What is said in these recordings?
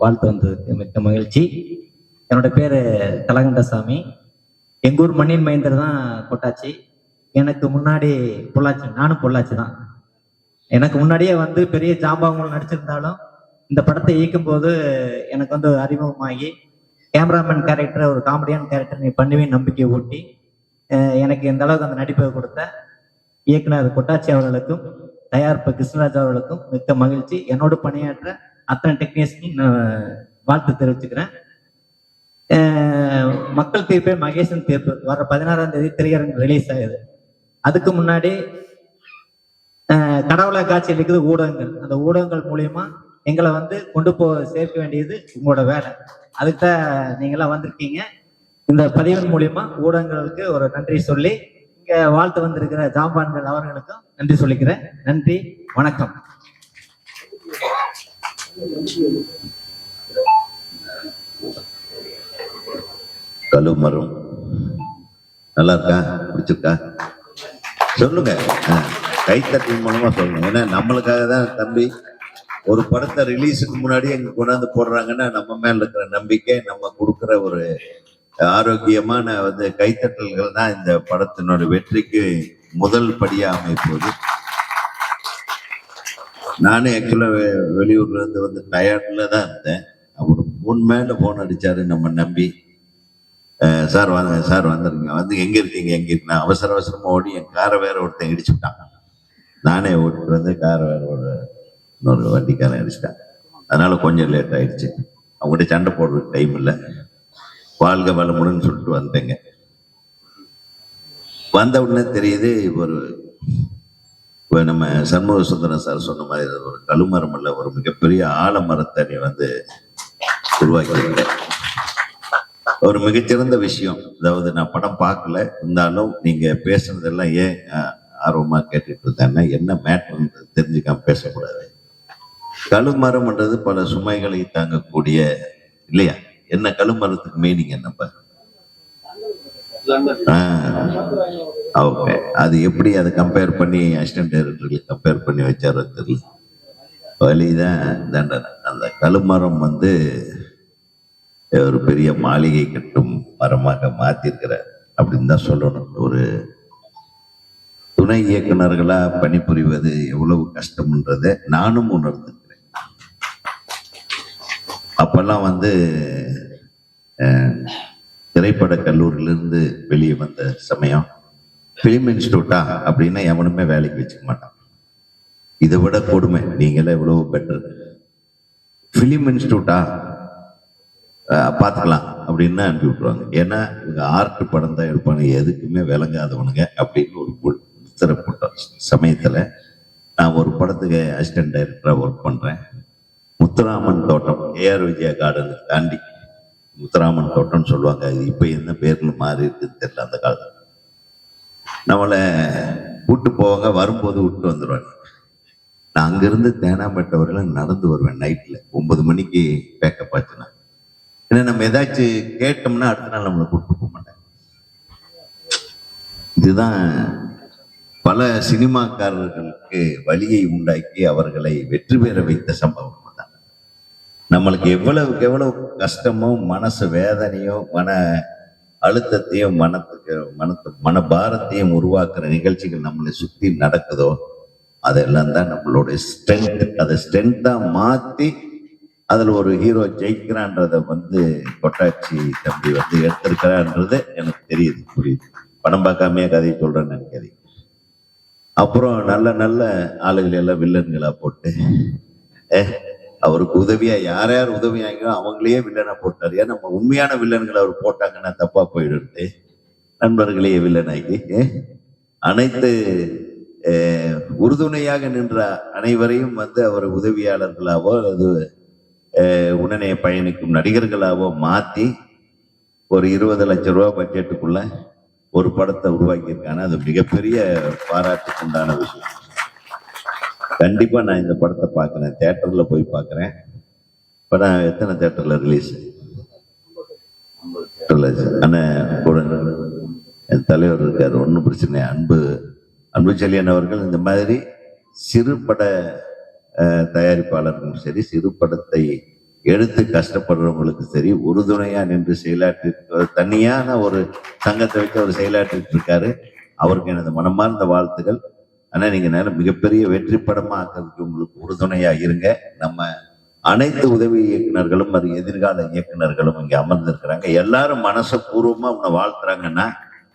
வாழ்த்து வந்ததுக்கு மிக்க மகிழ்ச்சி. என்னோட பேர் தலகண்டசாமி எங்கூர் மண்ணின் மைந்தர் தான் கொட்டாச்சி எனக்கு முன்னாடி பொள்ளாச்சி நானும் பொள்ளாச்சி தான். எனக்கு முன்னாடியே வந்து பெரிய ஜாம்பவங்கள் நடிச்சிருந்தாலும் இந்த படத்தை இயக்கும் போது எனக்கு வந்து அறிமுகமாகி கேமராமேன் கேரக்டர் ஒரு காமெடியான கேரக்டர் நீ பண்ணுவேன் நம்பிக்கை ஊட்டி எனக்கு இந்த அளவுக்கு அந்த நடிப்பை கொடுத்த இயக்குனர் கொட்டாச்சி அவர்களுக்கும் தயாரிப்பு கிருஷ்ணராஜ் அவர்களுக்கும் மிக்க மகிழ்ச்சி. என்னோடு பணியாற்ற அத்தனை டெக்னீஷியனுக்கும் நான் வாழ்த்து தெரிவிச்சுக்கிறேன். மக்கள் தீர்ப்பே மகேசன் தீர்ப்பு. வர பதினாறாம் தேதி திரையரங்கு ரிலீஸ் ஆகுது. அதுக்கு முன்னாடி கடவுளை காட்சி இருக்குது ஊடகங்கள். அந்த ஊடகங்கள் மூலியமா எங்களை வந்து கொண்டு போ சேர்க்க வேண்டியது உங்களோட வேலை. அதுக்கு தான் நீங்களாம் வந்திருக்கீங்க. இந்த பதிவின் மூலியமா ஊடகங்களுக்கு ஒரு நன்றி சொல்லி இங்க வாழ்த்து வந்திருக்கிற ஜாம்பான்கள் அவர்களுக்கும் நன்றி சொல்லிக்கிறேன். நன்றி வணக்கம். கழுமரம் நல்லா இருக்கா பிடிச்சிருக்கா? சொல்லுங்க. கைத்தட்டின் கைத்தட்டல் மூலமா சொல்லுங்க. ஏன்னா நம்மளுக்காக தான் தம்பி ஒரு படத்தை ரிலீஸுக்கு முன்னாடி எங்க கொண்டாந்து போடுறாங்கன்னா நம்ம மேல இருக்கிற நம்பிக்கை நம்ம கொடுக்குற ஒரு ஆரோக்கியமான வந்து கைத்தட்டல்கள் தான் இந்த படத்தினோட வெற்றிக்கு முதல் படியா அமைப்போது. நானே ஆக்சுவலாக வெளியூர்ல இருந்து வந்து டயர்டில் தான் இருந்தேன். அவர் ஃபோன் மேலே ஃபோன் அடித்தார் நம்ம நம்பி. சார் வாங்க சார் வந்துருங்க. வந்து எங்கே இருக்கீங்க? எங்கே இருக்கு நான் அவசர அவசரமாக ஓடி என் காரை வேற ஒருத்தன் இடிச்சு விட்டாங்க நானே ஓட்டிட்டு வந்து காரை வேற ஒரு இன்னொரு வண்டிக்காரன் அடிச்சிட்டேன் அதனால கொஞ்சம் லேட் ஆயிடுச்சு. அவங்ககிட்ட சண்டை போடுறதுக்கு டைம் இல்லை. வாழ்க வளமுடன் சொல்லிட்டு வந்தேங்க வந்த உடனே தெரியுது ஒரு இப்போ நம்ம சண்முக சுந்தரம் சார் சொன்ன மாதிரி ஒரு கழுமரம் அல்ல ஒரு மிகப்பெரிய ஆலமரத்தை நீ வந்து உருவாக்கி ஒரு மிகச்சிறந்த விஷயம். அதாவது நான் படம் பார்க்கல. இருந்தாலும் நீங்கள் பேசுனதெல்லாம் ஏன் ஆர்வமாக கேட்டுட்டு இருந்தேன்னா என்ன மேட்ருன்னு தெரிஞ்சுக்காம பேசக்கூடாது. கழுமரம்ன்றது பல சுமைகளை தாங்கக்கூடிய இல்லையா? என்ன கழுமரத்துக்கு மீனிங் என்னப்பா ஓகே அது எப்படி அதை கம்பேர் பண்ணி அசிஸ்டன்ட் டைரக்டருக்கு கம்பேர் பண்ணி வச்சாரோ தெரியல. வழிதான் தண்டனை அந்த கழுமரம் வந்து ஒரு பெரிய மாளிகை கட்டும் மரமாக மாற்றிருக்கிறார் அப்படின்னு தான் சொல்லணும். ஒரு துணை இயக்குனர்களா பணிபுரிவது எவ்வளவு கஷ்டம்ன்றதை நானும் உணர்ந்துக்கிறேன் அப்பெல்லாம் வந்து திரைப்பட கல்லூரியிலிருந்து வெளியே வந்த சமயம் ஃபிலிம் இன்ஸ்டியூட்டா அப்படின்னா எவனுமே வேலைக்கு வச்சுக்க மாட்டான். இதை விட கொடுமை. நீங்களே எவ்வளோ பெட்டர் ஃபிலிம் இன்ஸ்டியூட்டா பார்த்துக்கலாம் அப்படின்னு அனுப்பி விட்ருவாங்க ஏன்னா இவங்க ஆர்ட் படம் தான் எடுப்பாங்க. எதுக்குமே விளங்காதவனுங்க அப்படின்னு ஒரு முத்திர போட்ட சமயத்தில் நான் ஒரு படத்துக்கு அசிஸ்டன்ட் டைரக்டராக ஒர்க் பண்ணுறேன் முத்துராமன் தோட்டம் ஏஆர் விஜயா கார்டனுக்கு தாண்டி. முத்துராமன் தோட்டம்னு சொல்லுவாங்க. அது இப்போ என்ன பேரில் மாறி இருக்குன்னு தெரியல அந்த காலத்தில். நம்மளை விட்டு போவாங்க வரும்போது விட்டு வந்துடுவாங்க நான் அங்கிருந்து தேனாம்பேட்டை வரையிலும் நடந்து வருவேன் நைட்டில் ஒன்பது மணிக்கு பேக்கப் ஆச்சுன்னா. ஏன்னா நம்ம ஏதாச்சும் கேட்டோம்னா அடுத்த நாள் நம்மளை கூப்பிட்டு போக மாட்டேன் இதுதான் பல சினிமாக்காரர்களுக்கு வழியை உண்டாக்கி அவர்களை வெற்றி பெற வைத்த சம்பவம் தான் நம்மளுக்கு எவ்வளவுக்கு எவ்வளவு கஷ்டமோ மனசு வேதனையோ மன அழுத்தத்தையும் மனத்துக்கு மனத்து மனபாரத்தையும் உருவாக்குற நிகழ்ச்சிகள் நம்மளை சுத்தி நடக்குதோ அதெல்லாம் தான் நம்மளுடைய ஸ்ட்ரென்த் அதை ஸ்ட்ரென்த்தா மாத்தி அதுல ஒரு ஹீரோ ஜெயிக்கிறான்றத வந்து கொட்டாட்சி தம்பி வந்து எடுத்திருக்கிறான்றது எனக்கு தெரியுது புரியுது. படம் பார்க்காமையே கதையை சொல்றேன்னு கதை அப்புறம் நல்ல நல்ல ஆளுகளை எல்லாம் வில்லன்களா போட்டு ஏ அவருக்கு உதவியா யார் யார் உதவியாங்களோ அவங்களையே வில்லனை போட்டார். ஏன்னா நம்ம உண்மையான வில்லன்களை அவர் போட்டாங்கன்னா தப்பா போயிடுது நண்பர்களையே வில்லனாகி அனைத்து உறுதுணையாக நின்ற அனைவரையும் வந்து அவர் உதவியாளர்களாவோ அல்லது உடனே பயணிக்கும் நடிகர்களாவோ மாற்றி ஒரு இருபது லட்சம் ரூபா பட்ஜெட்டுக்குள்ள ஒரு படத்தை உருவாக்கியிருக்காங்க. அது மிகப்பெரிய பாராட்டுக்கு உண்டான விஷயம். கண்டிப்பாக நான் இந்த படத்தை பார்க்குறேன். தேட்டரில் போய் பார்க்குறேன். படம் எத்தனை தேட்டரில் ரிலீஸ் ஆனா என் தலைவர் இருக்கார். ஒன்றும் பிரச்சனை இல்லை. அன்பு அன்பு செல்லியன் அவர்கள் இந்த மாதிரி சிறு பட தயாரிப்பாளர்களும் சரி சிறு படத்தை எடுத்து கஷ்டப்படுறவங்களுக்கு சரி உறுதுணையாக நின்று செயலாற்றி தனியான ஒரு சங்கத்தை வைத்து அவர் செயலாற்றிட்டு இருக்காரு. அவருக்கு எனது மனமார்ந்த வாழ்த்துக்கள் ஆனால் நீங்கள் நேரம் மிகப்பெரிய வெற்றி படமாக்கிறதுக்கு உங்களுக்கு உறுதுணையாக இருங்க. நம்ம அனைத்து உதவி இயக்குநர்களும் அது எதிர்கால இயக்குனர்களும் இங்கே அமர்ந்திருக்கிறாங்க. எல்லாரும் மனசபூர்வமா உன்னை வாழ்த்துறாங்கன்னா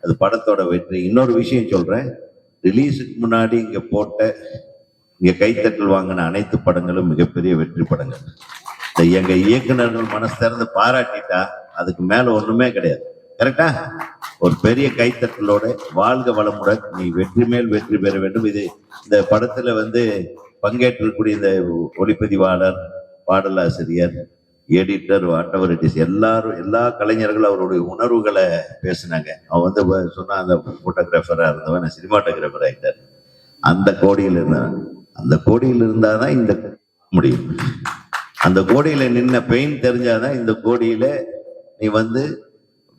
அது படத்தோட வெற்றி. இன்னொரு விஷயம் சொல்கிறேன் ரிலீஸுக்கு முன்னாடி இங்கே போட்ட இங்கே கைத்தட்டல் வாங்கின அனைத்து படங்களும் மிகப்பெரிய வெற்றி படங்கள். எங்கள் இயக்குநர்கள் இயக்குனர்கள் மனசு திறந்து பாராட்டிட்டா அதுக்கு மேலே ஒன்றுமே கிடையாது. கரெக்டா ஒரு பெரிய கைத்தட்டலோட வாழ்க வளமுடன் நீ வெற்றி மேல் வெற்றி பெற வேண்டும். இது இந்த படத்துல வந்து பங்கேற்றக்கூடிய இந்த ஒளிப்பதிவாளர் பாடலாசிரியர் எடிட்டர் வாட்டவர் இட் எல்லாரும் எல்லா கலைஞர்களும் அவருடைய உணர்வுகளை பேசினாங்க. அவன் வந்து வ- சொன்னா அந்த ஃபோட்டோகிராஃபராக இருந்தவன் சினிமாட்டோகிராஃபர் ஆகிட்டார் அந்த கோடியில் இருந்தான். அந்த கோடியில் இருந்தாதான் இந்த முடியும். அந்த கோடியில் நின்ன பெயின் தெரிஞ்சாதான் இந்த கோடியில நீ வந்து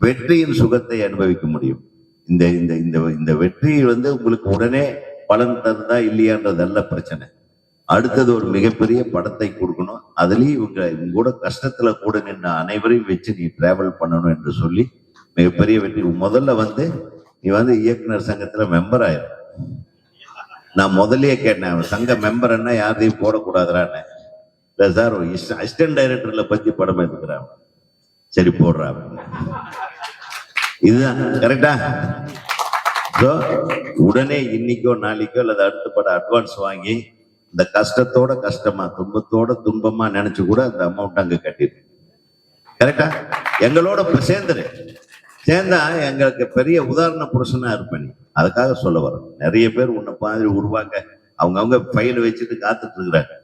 வெற்றியின் சுகத்தை அனுபவிக்க முடியும். இந்த இந்த இந்த இந்த வெற்றி வந்து உங்களுக்கு உடனே பலன் தருதா இல்லையான்றது அல்ல பிரச்சனை. அடுத்தது ஒரு மிகப்பெரிய படத்தை கொடுக்கணும். அதுலேயும் இவங்க இவங்க கூட கஷ்டத்துல கூட நின்று அனைவரையும் வச்சு நீ டிராவல் பண்ணணும் என்று சொல்லி மிகப்பெரிய வெற்றி. முதல்ல வந்து நீ வந்து இயக்குனர் சங்கத்துல மெம்பர் ஆயிரும் நான் முதல்லயே கேட்டேன் சங்க மெம்பர் என்ன யாரையும் போடக்கூடாதுறான்னு. இல்ல சார் அசிஸ்டன்ட் டைரக்டர்ல பத்தி படம் எடுக்கிறான். சரி போடுறான் இதுதான் கரெக்டா ஸோ உடனே இன்னைக்கோ நாளைக்கோ அல்லது அடுத்த படம் அட்வான்ஸ் வாங்கி இந்த கஷ்டத்தோட கஷ்டமா துன்பத்தோட துன்பமா நினைச்சு கூட அந்த அமௌண்ட் அங்க கட்டிடு. கரெக்டா எங்களோட இப்ப சேர்ந்துரு. சேர்ந்தா எங்களுக்கு பெரிய உதாரண புருஷனா இருப்ப நீ. அதுக்காக சொல்ல வரேன் நிறைய பேர் உன்னை மாதிரி உருவாங்க அவங்கவுங்க ஃபைல் வச்சுட்டு காத்துட்டு இருக்கிறாங்க.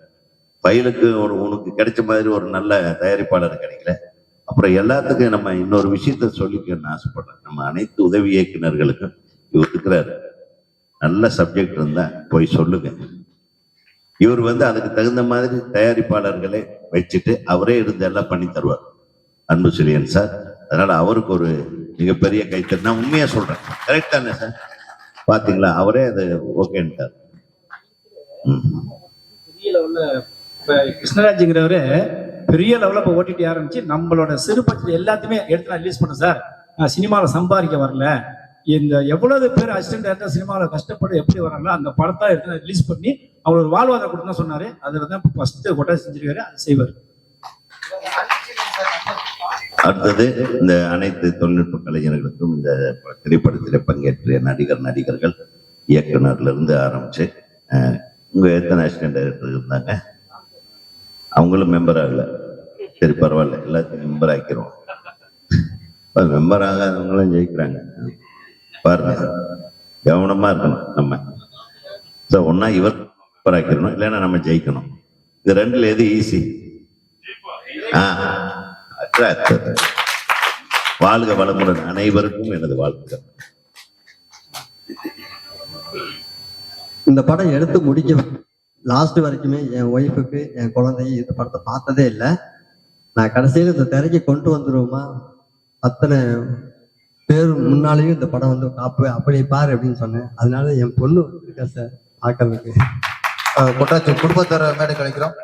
பயிலுக்கு ஒரு உனக்கு கிடைச்ச மாதிரி ஒரு நல்ல தயாரிப்பாளர் கிடைக்கல. அப்புறம் எல்லாத்துக்கும் நம்ம இன்னொரு விஷயத்த சொல்லிக்கணும்னு ஆசைப்படுறேன். நம்ம அனைத்து உதவி இயக்குநர்களுக்கும் இவர் இருக்கிறாரு நல்ல சப்ஜெக்ட் இருந்தா போய் சொல்லுங்க. இவர் வந்து அதுக்கு தகுந்த மாதிரி தயாரிப்பாளர்களை வச்சுட்டு அவரே இருந்து எல்லாம் பண்ணி தருவார். அன்பு செழியன் சார் அதனால அவருக்கு ஒரு மிகப்பெரிய கைத்தறி. நான் உண்மையா சொல்றேன். கரெக்ட் தானே சார்? பாத்தீங்களா? அவரே அது ஓகேன்ட்டார் ம். பெரிய லெவல்ல கிருஷ்ணராஜுங்கிறவரு பெரிய லெவலில் இப்போ ஓட்டிட்டு ஆரம்பிச்சு நம்மளோட சிறுபட்சத்தில் எல்லாத்தையுமே எடுத்து நான் ரிலீஸ் பண்ணேன் சார் நான் சினிமாவில் சம்பாதிக்க வரல. இந்த எவ்வளவு பேர் அசிஸ்டன்ட் டேரக்டர் சினிமாவில் கஷ்டப்பட்டு எப்படி வராங்களோ அந்த படத்தை எடுத்து நான் ரிலீஸ் பண்ணி அவங்களுக்கு ஒரு வாழ்வாதாரம் கொடுத்தா சொன்னார். அதில் தான் ஃபஸ்ட்டு கொட்டா செஞ்சிருக்காரு அது செய்வார். அடுத்தது இந்த அனைத்து தொழில்நுட்ப கலைஞர்களுக்கும் இந்த திரைப்படத்தில் பங்கேற்ற நடிகர் நடிகர்கள் இயக்குனர்ல இருந்து ஆரம்பிச்சு உங்க எத்தனை அசிஸ்டன்ட் டைரக்டர் இருந்தாங்க? அவங்களும் மெம்பர் ஆகல சரி பரவாயில்ல. எல்லாத்தையும் மெம்பர் ஆக்கிறோம் மெம்பர் ஆகாதவங்களும் ஜெயிக்கிறாங்க. பாருங்க கவனமா இருக்கணும் நம்ம. ஸோ ஒன்னா இவர் மெம்பர் ஆக்கிடணும் இல்லைன்னா நம்ம ஜெயிக்கணும். இது ரெண்டுல எது ஈஸி ஆ வாழ்க வளமுடன். அனைவருக்கும் எனது வாழ்த்துக்கள். இந்த படம் எடுத்து முடிக்க லாஸ்ட் வரைக்குமே என் ஒய்ஃபுக்கு என் குழந்தை இந்த படத்தை பார்த்ததே இல்லை. நான் கடைசியில் இந்த திரைக்கு கொண்டு வந்துருவோமா? அத்தனை பேர் முன்னாலேயும் இந்த படம் வந்து காப்பு அப்படி பாரு அப்படின்னு சொன்னேன். அதனால என் பொண்ணு இருக்கா சார் ஆக்கிறதுக்கு கொட்டாச்சு மேடை கழிக்கிறோம்